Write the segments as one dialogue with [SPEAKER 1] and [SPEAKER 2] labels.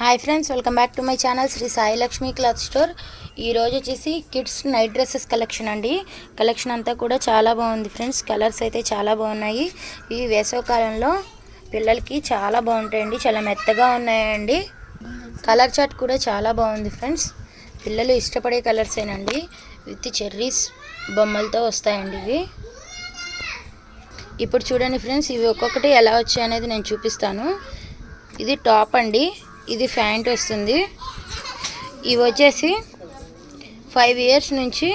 [SPEAKER 1] Hi friends welcome back to my channel Shri Sai Lakshmi cloth store ఈ రోజు వచ్చేసి kids night dresses collection అండి. Collection అంతా కూడా చాలా బాగుంది ఫ్రెండ్స్ కలర్స్ అయితే చాలా బాగున్నాయి. ఈ వేసవకాలంలో పిల్లలకి చాలా బాగుంటాయండి. చాలా మెత్తగా ఉన్నాయండి. కలర్ చార్ట్ కూడా చాలా బాగుంది ఫ్రెండ్స్ పిల్లలు ఇష్టపడే కలర్సేనండి విత్ చెర్రీస్ బొమ్మలతో వస్తాయండి ఇవి. ఇప్పుడు చూడండి ఫ్రెండ్స్ ఇవి ఒక్కొక్కటి ఎలా వచ్చాయి అనేది నేను చూపిస్తాను. ఇది టాప్ అండి. ఇది ప్యాంట్ వస్తుంది. ఇవి వచ్చేసి ఫైవ్ ఇయర్స్ నుంచి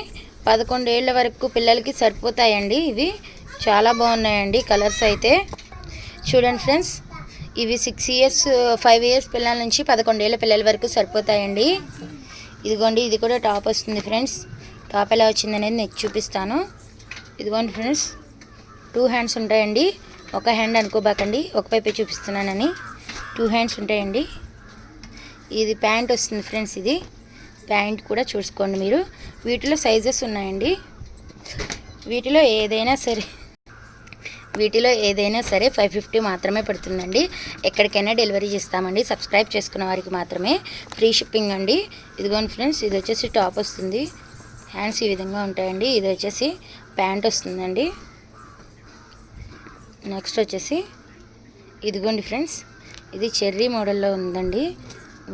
[SPEAKER 1] పదకొండు ఏళ్ళ వరకు పిల్లలకి సరిపోతాయండి ఇవి. చాలా బాగున్నాయండి కలర్స్ అయితే. చూడండి ఫ్రెండ్స్ ఇవి సిక్స్ ఇయర్స్ ఫైవ్ ఇయర్స్ పిల్లల నుంచి పదకొండేళ్ళ పిల్లల వరకు సరిపోతాయండి. ఇదిగోండి ఇది కూడా టాప్ వస్తుంది ఫ్రెండ్స్. టాప్ ఎలా వచ్చింది అనేది నేను చూపిస్తాను. ఇదిగోండి ఫ్రెండ్స్ టూ హ్యాండ్స్ ఉంటాయండి. ఒక హ్యాండ్ అనుకోబాకండి ఒక పైపే చూపిస్తున్నానని. టూ హ్యాండ్స్ ఉంటాయండి. ఇది ప్యాంట్ వస్తుంది ఫ్రెండ్స్ ఇది. ప్యాంట్ కూడా చూసుకోండి మీరు. వీటిలో సైజెస్ ఉన్నాయండి. వీటిలో ఏదైనా సరే వీటిలో ఏదైనా సరే ఫైవ్ ఫిఫ్టీ మాత్రమే పడుతుందండి. ఎక్కడికైనా డెలివరీ చేస్తామండి. సబ్స్క్రైబ్ చేసుకున్న వారికి మాత్రమే. ఫ్రీ షిప్పింగ్ అండి. ఇదిగోండి ఫ్రెండ్స్ ఇది వచ్చేసి టాప్ వస్తుంది. హ్యాండ్స్ ఈ విధంగా ఉంటాయండి. ఇది వచ్చేసి ప్యాంట్ వస్తుందండి. నెక్స్ట్ వచ్చేసి ఇదిగోండి ఫ్రెండ్స్ ఇది చెర్రీ మోడల్లో ఉందండి.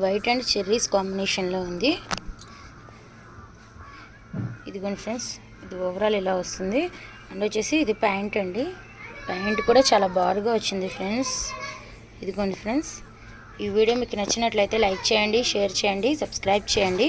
[SPEAKER 1] వైట్ అండ్ చెర్రీస్ కాంబినేషన్లో ఉంది. ఇదిగోండి ఫ్రెండ్స్ ఇది ఓవరాల్ ఇలా వస్తుంది. అండ్ వచ్చేసి ఇది ప్యాంట్ అండి. ప్యాంట్ కూడా చాలా బారుగా వచ్చింది ఫ్రెండ్స్. ఇదిగోండి ఫ్రెండ్స్ ఈ వీడియో మీకు నచ్చినట్లయితే లైక్ చేయండి షేర్ చేయండి సబ్స్క్రైబ్ చేయండి.